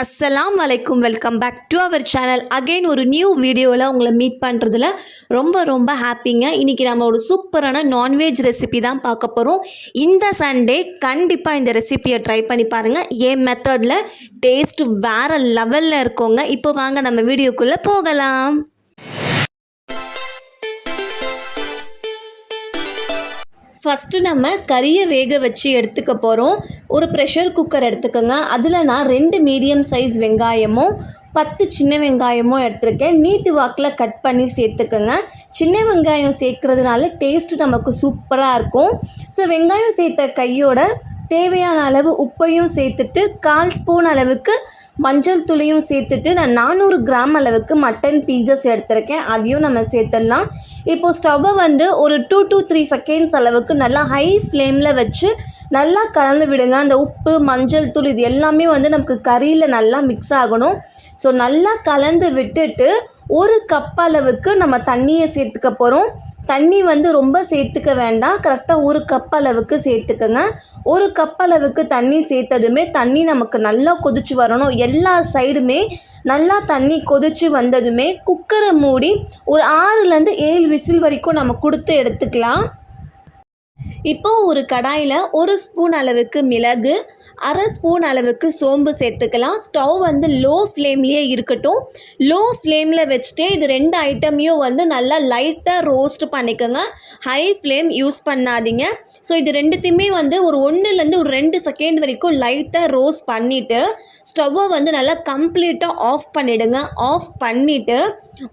அஸ்ஸலாம் வலைக்கும் welcome back to our channel again ஒரு நியூ வீடியோவில் உங்களை மீட் பண்ணுறதுல ரொம்ப ரொம்ப ஹாப்பிங்க இன்றைக்கி நம்ம ஒரு சூப்பரான நான்வெஜ் ரெசிபி தான் பார்க்க போகிறோம் இந்த சண்டே கண்டிப்பாக இந்த ரெசிபியை ட்ரை பண்ணி பாருங்கள் என் மெத்தடில் டேஸ்ட் வேறு லெவலில் இருக்கோங்க. இப்போ வாங்க நம்ம வீடியோக்குள்ளே போகலாம். ஃபஸ்ட்டு நம்ம கறியை வேக வச்சு எடுத்துக்க போகிறோம் ஒரு ப்ரெஷர் குக்கர் எடுத்துக்கோங்க. அதில் நான் ரெண்டு மீடியம் சைஸ் வெங்காயமும் பத்து சின்ன வெங்காயமும் எடுத்திருக்கேன். நீட்டு வாக்கில் கட் பண்ணி சேர்த்துக்கோங்க. சின்ன வெங்காயம் சேர்க்குறதுனால டேஸ்ட்டு நமக்கு சூப்பராக இருக்கும். ஸோ வெங்காயம் சேர்த்த கையோட தேவையான அளவு உப்பையும் சேர்த்துட்டு கால் ஸ்பூன் அளவுக்கு மஞ்சள் தூளையும் சேர்த்துட்டு நான் நானூறு கிராம் அளவுக்கு மட்டன் பீசஸ் எடுத்திருக்கேன். அதையும் நம்ம சேர்த்துடலாம். இப்போது ஸ்டவ்வை வந்து ஒரு டூ டூ த்ரீ செகண்ட்ஸ் அளவுக்கு நல்லா ஹை ஃப்ளேமில் வச்சு நல்லா கலந்து விடுங்க. அந்த உப்பு மஞ்சள் தூள் இது எல்லாமே வந்து நமக்கு கறியில் நல்லா மிக்ஸ் ஆகணும். ஸோ நல்லா கலந்து விட்டுட்டு ஒரு கப் அளவுக்கு நம்ம தண்ணியை சேர்த்துக்க போகிறோம் தண்ணி வந்து ரொம்ப சேர்த்துக்க வேண்டாம். கரெக்டாக ஒரு கப் அளவுக்கு சேர்த்துக்கோங்க. ஒரு கப் அளவுக்கு தண்ணி சேர்த்ததுமே தண்ணி நமக்கு நல்லா கொதிச்சு வரணும். எல்லா சைடுமே நல்லா தண்ணி கொதிச்சு வந்ததுமே குக்கரை மூடி ஒரு ஆறுலேருந்து ஏழு விசில் வரைக்கும் நம்ம கொடுத்து எடுத்துக்கலாம். இப்போது ஒரு கடாயில் ஒரு ஸ்பூன் அளவுக்கு மிளகு அரை ஸ்பூன் அளவுக்கு சோம்பு சேர்த்துக்கலாம். ஸ்டவ் வந்து லோ ஃப்ளேம்லேயே இருக்கட்டும். லோ ஃப்ளேமில் வச்சுட்டு இது ரெண்டு ஐட்டமையும் வந்து நல்லா லைட்டாக ரோஸ்ட் பண்ணிக்கோங்க. ஹை ஃப்ளேம் யூஸ் பண்ணாதீங்க. ஸோ இது ரெண்டுத்தையுமே வந்து ஒரு ஒன்றுலேருந்து ஒரு ரெண்டு செகண்ட் வரைக்கும் லைட்டாக ரோஸ்ட் பண்ணிவிட்டு ஸ்டவ்வை வந்து நல்லா கம்ப்ளீட்டாக ஆஃப் பண்ணிவிடுங்க ஆஃப் பண்ணிவிட்டு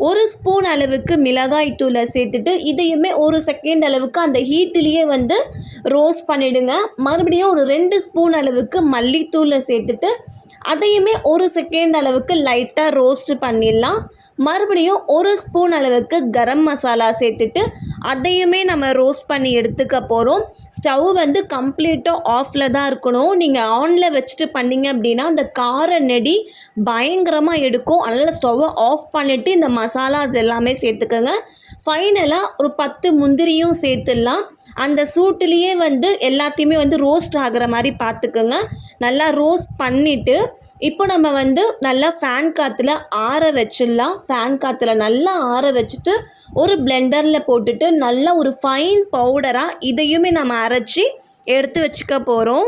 ஒரு ஸ்பூன் அளவுக்கு மிளகாய் தூளை சேர்த்துட்டு இதையுமே ஒரு செகண்ட் அளவுக்கு அந்த ஹீட்டிலேயே வந்து ரோஸ்ட் பண்ணிவிடுங்க மறுபடியும் ஒரு ரெண்டு ஸ்பூன் அளவுக்கு மல்லித்தூளை சேர்த்துட்டு அதையுமே ஒரு செகண்ட் அளவுக்கு லைட்டாக ரோஸ்ட் பண்ணிடலாம். மறுபடியும் ஒரு ஸ்பூன் அளவுக்கு கரம் மசாலா சேர்த்துட்டு அதையுமே நம்ம ரோஸ்ட் பண்ணி எடுத்துக்க போகிறோம் ஸ்டவ் வந்து கம்ப்ளீட்டாக ஆஃபில் தான் இருக்கணும். நீங்கள் ஆனில் வச்சுட்டு பண்ணிங்க அப்படின்னா அந்த கார நெடி பயங்கரமாக எடுக்கும். அதனால் ஸ்டவ்வை ஆஃப் பண்ணிவிட்டு இந்த மசாலாஸ் எல்லாமே சேர்த்துக்கோங்க. ஃபைனலாக ஒரு பத்து முந்திரியும் சேர்த்துடலாம். அந்த சூட்டுலேயே வந்து எல்லாத்தையுமே வந்து ரோஸ்ட் ஆகிற மாதிரி பார்த்துக்கோங்க. நல்லா ரோஸ்ட் பண்ணிவிட்டு இப்போ நம்ம வந்து நல்லா ஃபேன் காற்றுல ஆற வச்சிடலாம். ஃபேன் காற்றுல நல்லா ஆற வச்சுட்டு ஒரு பிளெண்டரில் போட்டுட்டு நல்லா ஒரு ஃபைன் பவுடராக இதையுமே நம்ம அரைச்சி எடுத்து வச்சுக்க போகிறோம்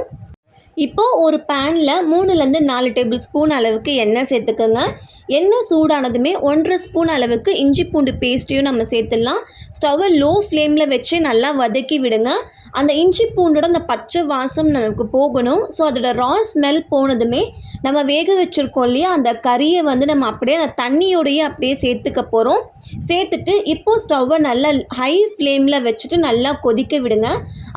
இப்போது ஒரு பேனில் மூணுலேருந்து நாலு டேபிள் ஸ்பூன் அளவுக்கு எண்ணெய் சேர்த்துக்கோங்க. எண்ணெய் சூடானதுமே ஒன்றரை ஸ்பூன் அளவுக்கு இஞ்சி பூண்டு பேஸ்ட்டையும் நம்ம சேர்த்துடலாம். ஸ்டவ்வை லோ ஃப்ளேமில் வச்சு நல்லா வதக்கி விடுங்க. அந்த இஞ்சி பூண்டோட அந்த பச்சை வாசம் நமக்கு போகணும். ஸோ அதோட ரா ஸ்மெல் போனதுமே நம்ம வேக வச்சுருக்கோம் இல்லையா? அந்த கறியை வந்து நம்ம அப்படியே அந்த தண்ணியோடையே அப்படியே சேர்த்துக்க போகிறோம் சேர்த்துட்டு இப்போது ஸ்டவ்வை நல்லா ஹை ஃப்ளேமில் வச்சுட்டு நல்லா கொதிக்க விடுங்க.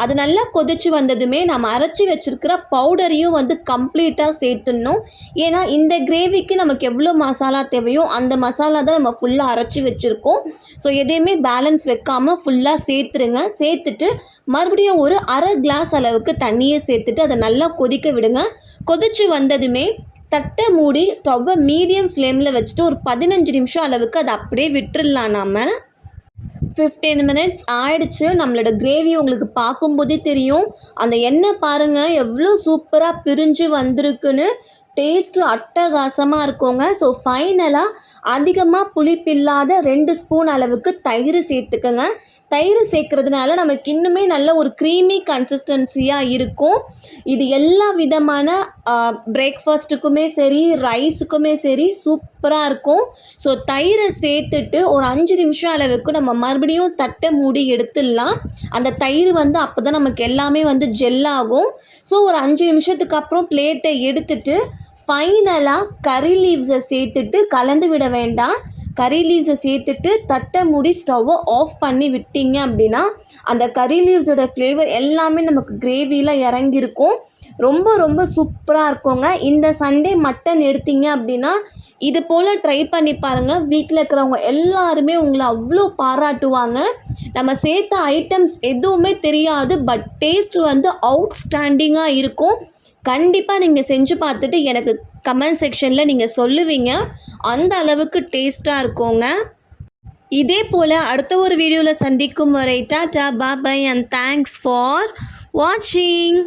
அது நல்லா கொதிச்சு வந்ததுமே நம்ம அரைச்சி வச்சுருக்கிற பவுடரையும் வந்து கம்ப்ளீட்டாக சேர்த்துடணும். ஏன்னா இந்த கிரேவிக்கு நமக்கு எவ்வளோ மசாலா தேவையோ அந்த மசாலா தான் நம்ம ஃபுல்லாக அரைச்சி வச்சுருக்கோம். ஸோ எதையுமே பேலன்ஸ் வைக்காமல் ஃபுல்லாக சேர்த்துருங்க சேர்த்துட்டு மறுபடியும் ஒரு அரை கிளாஸ் அளவுக்கு தண்ணியை சேர்த்துட்டு அதை நல்லா கொதிக்க விடுங்க. கொதிச்சு வந்ததுமே தட்டை மூடி ஸ்டவ்வை மீடியம் ஃப்ளேமில் வச்சுட்டு ஒரு பதினஞ்சு நிமிஷம் அளவுக்கு அதை அப்படியே விட்டுடலாம் நாம். ஃபிஃப்டீன் மினிட்ஸ் ஆயிடுச்சு. நம்மளோட கிரேவி உங்களுக்கு பார்க்கும்போதே தெரியும். அந்த எண்ணெய் பாருங்கள் எவ்வளோ சூப்பராக பிரிஞ்சு வந்திருக்குன்னு. டேஸ்ட்டு அட்டகாசமாக இருக்குங்க. ஸோ ஃபைனலாக அதிகமாக புளிப்பில்லாத ரெண்டு ஸ்பூன் அளவுக்கு தயிர் சேர்த்துக்கோங்க. தயிர் சேர்க்குறதுனால நமக்கு இன்னுமே நல்ல ஒரு க்ரீமி கன்சிஸ்டன்சியாக இருக்கும். இது எல்லா விதமான பிரேக்ஃபாஸ்ட்டுக்குமே சரி ரைஸுக்குமே சரி சூப்பராக இருக்கும். ஸோ தயிரை சேர்த்துட்டு ஒரு அஞ்சு நிமிஷம் அளவுக்கு நம்ம மறுபடியும் தட்டை மூடி எடுத்துடலாம். அந்த தயிர் வந்து அப்போ தான் நமக்கு எல்லாமே வந்து ஜெல்லாகும் ஸோ ஒரு அஞ்சு நிமிஷத்துக்கு அப்புறம் பிளேட்டை எடுத்துட்டு ஃபைனலாக கறி லீவ்ஸை சேர்த்துட்டு கலந்து விட வேண்டாம். கறி லீவ்ஸை சேர்த்துட்டு தட்டை மூடி ஸ்டவ்வை ஆஃப் பண்ணி விட்டீங்க அப்படின்னா அந்த கறி லீவ்ஸோட ஃப்ளேவர் எல்லாமே நமக்கு கிரேவியில் இறங்கியிருக்கும். ரொம்ப ரொம்ப சூப்பராக இருக்குங்க. இந்த சண்டே மட்டன் எடுத்தீங்க அப்படின்னா இது போல் ட்ரை பண்ணி பாருங்கள் வீட்டில் இருக்கிறவங்க எல்லாருமே உங்களை அவ்வளோ பாராட்டுவாங்க. நம்ம சேர்த்த ஐட்டம்ஸ் எதுவுமே தெரியாது பட் டேஸ்ட் வந்து அவுட்ஸ்டாண்டிங்காக இருக்கும். கண்டிப்பாக நீங்கள் செஞ்சு பார்த்துட்டு எனக்கு கமெண்ட் செக்ஷனில் நீங்கள் சொல்லுவீங்க. அந்த அளவுக்கு டேஸ்ட்டாக இருக்குங்க. இதே போல் அடுத்த ஒரு வீடியோவில் சந்திக்கும் வரை tata bye bye and thanks for வாட்சிங்